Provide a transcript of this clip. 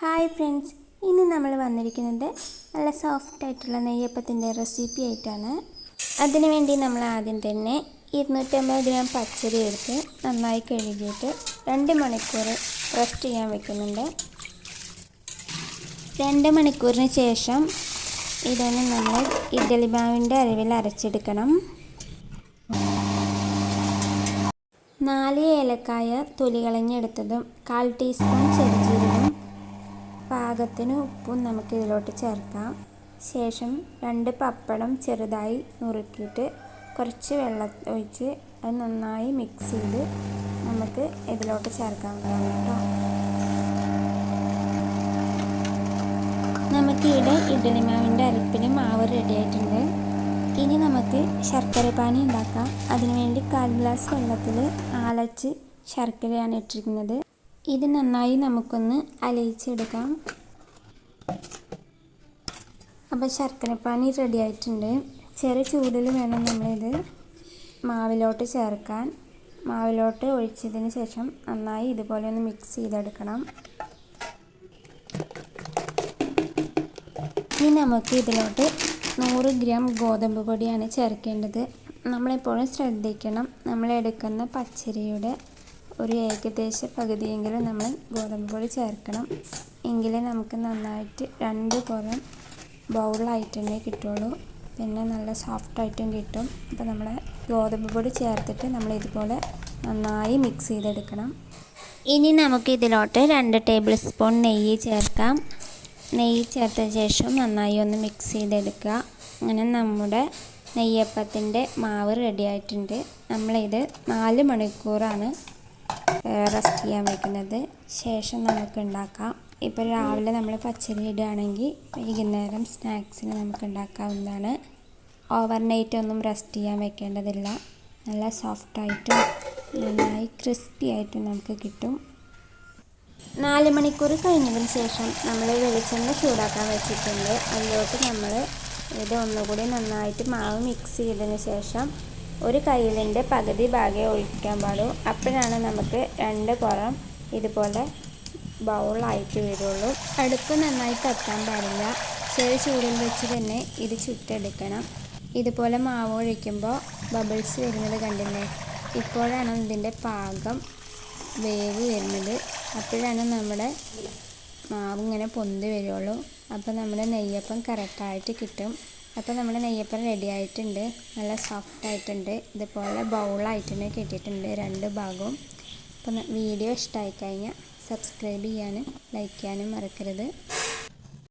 Hi friends ഇന്ന് നമ്മൾ വന്നിരിക്കുന്നത് നല്ല സോഫ്റ്റ് ആയിട്ടുള്ള നെയ്യപ്പത്തിന്റെ റെസിപ്പി ആയിട്ടാണ്. അതിനുവേണ്ടി നമ്മൾ ആദ്യം തന്നെ ഇരുന്നൂറ്റമ്പത് ഗ്രാം പച്ചരി എടുത്ത് നന്നായി കഴുകിയിട്ട് രണ്ട് മണിക്കൂർ റെസ്റ്റ് ചെയ്യാൻ വെക്കുന്നുണ്ട്. രണ്ട് മണിക്കൂറിന് ശേഷം ഇതൊന്ന് നമ്മൾ ഇഡ്ഡലി മാവിന്റെ അരവിൽ അരച്ചെടുക്കണം. നാല് ഏലക്കായ തൊലി കളഞ്ഞെടുത്തതും കാൽ ടീസ്പൂൺ ചെറുജീരകം പാകത്തിന് ഉപ്പും നമുക്ക് ഇതിലോട്ട് ചേർക്കാം. ശേഷം രണ്ട് പപ്പടം ചെറുതായി നുറുക്കിയിട്ട് കുറച്ച് വെള്ളം ഒഴിച്ച് അത് നന്നായി മിക്സ് ചെയ്ത് നമുക്ക് ഇതിലോട്ട് ചേർക്കാവുന്നതാണ് കേട്ടോ. നമുക്കിവിടെ ഇഡലി മാവിന്റെ അരപ്പിന് മാവ് റെഡി ആയിട്ടുണ്ട്. ഇനി നമുക്ക് ശർക്കര പാനി ഉണ്ടാക്കാം. അതിനുവേണ്ടി കാൽ ഗ്ലാസ് വെള്ളത്തിൽ ആലച്ച് ശർക്കരയാണ് ഇട്ടിരിക്കുന്നത്. ഇത് നന്നായി നമുക്കൊന്ന് അലയിച്ചെടുക്കാം. അപ്പോൾ ശർക്കരപ്പാനി റെഡി ആയിട്ടുണ്ട്. ചെറിയ ചൂടിൽ വേണം നമ്മളിത് മാവിലോട്ട് ചേർക്കാൻ. മാവിലോട്ട് ഒഴിച്ചതിന് ശേഷം നന്നായി ഇതുപോലെ ഒന്ന് മിക്സ് ചെയ്തെടുക്കണം. ഇനി നമുക്ക് ഇതിലോട്ട് നൂറ് ഗ്രാം ഗോതമ്പ് പൊടിയാണ് ചേർക്കേണ്ടത്. നമ്മളെപ്പോഴും ശ്രദ്ധിക്കണം. നമ്മളെടുക്കുന്ന പച്ചരിയുടെ ഒരു ഏകദേശ പകുതിയെങ്കിലും നമ്മൾ ഗോതമ്പ് പൊടി ചേർക്കണം. എങ്കിലേ നമുക്ക് നന്നായിട്ട് രണ്ട് പുറം ബൗളായിട്ട് തന്നെ കിട്ടുള്ളൂ. പിന്നെ നല്ല സോഫ്റ്റായിട്ടും കിട്ടും. അപ്പോൾ നമ്മൾ ഗോതമ്പ് പൊടി ചേർത്തിട്ട് നമ്മൾ ഇതുപോലെ നന്നായി മിക്സ് ചെയ്തെടുക്കണം. ഇനി നമുക്ക് ഇതിലോട്ട് രണ്ട് ടേബിൾ സ്പൂൺ നെയ്യ് ചേർക്കാം. നെയ്യ് ചേർത്ത ശേഷം നന്നായി ഒന്ന് മിക്സ് ചെയ്തെടുക്കുക. അങ്ങനെ നമ്മുടെ നെയ്യപ്പത്തിന്റെ മാവ് റെഡി ആയിട്ടുണ്ട്. നമ്മളിത് നാല് മണിക്കൂറാണ് റെസ്റ്റ് ചെയ്യാൻ വയ്ക്കുന്നത് ശേഷം നമുക്ക് ഉണ്ടാക്കാം ഇപ്പോൾ രാവിലെ നമ്മൾ പച്ചരി ഇടുകയാണെങ്കിൽ വൈകുന്നേരം സ്നാക്സിന് നമുക്ക് ഉണ്ടാക്കാവുന്നതാണ് ഓവർനൈറ്റ് ഒന്നും റെസ്റ്റ് ചെയ്യാൻ വെക്കേണ്ടതില്ല. നല്ല സോഫ്റ്റായിട്ടും നന്നായി ക്രിസ്പി ആയിട്ടും നമുക്ക് കിട്ടും. നാല് മണിക്കൂർ കഴിഞ്ഞതിന് ശേഷം നമ്മൾ വെളിച്ചെണ്ണ ചൂടാക്കാൻ വെച്ചിട്ടുണ്ട്. അതിലോട്ട് നമ്മൾ ഇത് ഒന്നുകൂടി നന്നായിട്ട് മാവ് മിക്സ് ചെയ്തതിന് ശേഷം ഒരു കയ്യിലിന്റെ പകുതി ഭാഗമേ ഒഴിക്കാൻ പാടും. അപ്പോഴാണ് നമുക്ക് രണ്ട് പുറം ഇതുപോലെ ബൗളായിട്ട് വരുള്ളൂ. അടുപ്പ് നന്നായി കത്താൻ പാടില്ല. ചെറിയ ചൂടിൽ വെച്ച് തന്നെ ഇത് ചുട്ടെടുക്കണം. ഇതുപോലെ മാവ് ഒഴിക്കുമ്പോൾ ബബിൾസ് വരുന്നത് കണ്ടില്ലേ? ഇപ്പോഴാണ് ഇതിന്റെ പാകം വേവ് വരുന്നത്. അപ്പോഴാണ് നമ്മുടെ മാവ് ഇങ്ങനെ പൊന്തി വരുള്ളൂ. അപ്പോൾ നമ്മുടെ നെയ്യപ്പം കറക്റ്റായിട്ട് കിട്ടും. അപ്പോൾ നമ്മുടെ നെയ്യപ്പം റെഡി ആയിട്ടുണ്ട്. നല്ല സോഫ്റ്റ് ആയിട്ടുണ്ട്. ഇതുപോലെ ബൗളായിട്ടുണ്ട് കിട്ടിയിട്ടുണ്ട് രണ്ട് ഭാഗവും. അപ്പം വീഡിയോ ഇഷ്ടമായി കഴിഞ്ഞാൽ സബ്സ്ക്രൈബ് ചെയ്യാനും ലൈക്ക് ചെയ്യാനും മറക്കരുത്.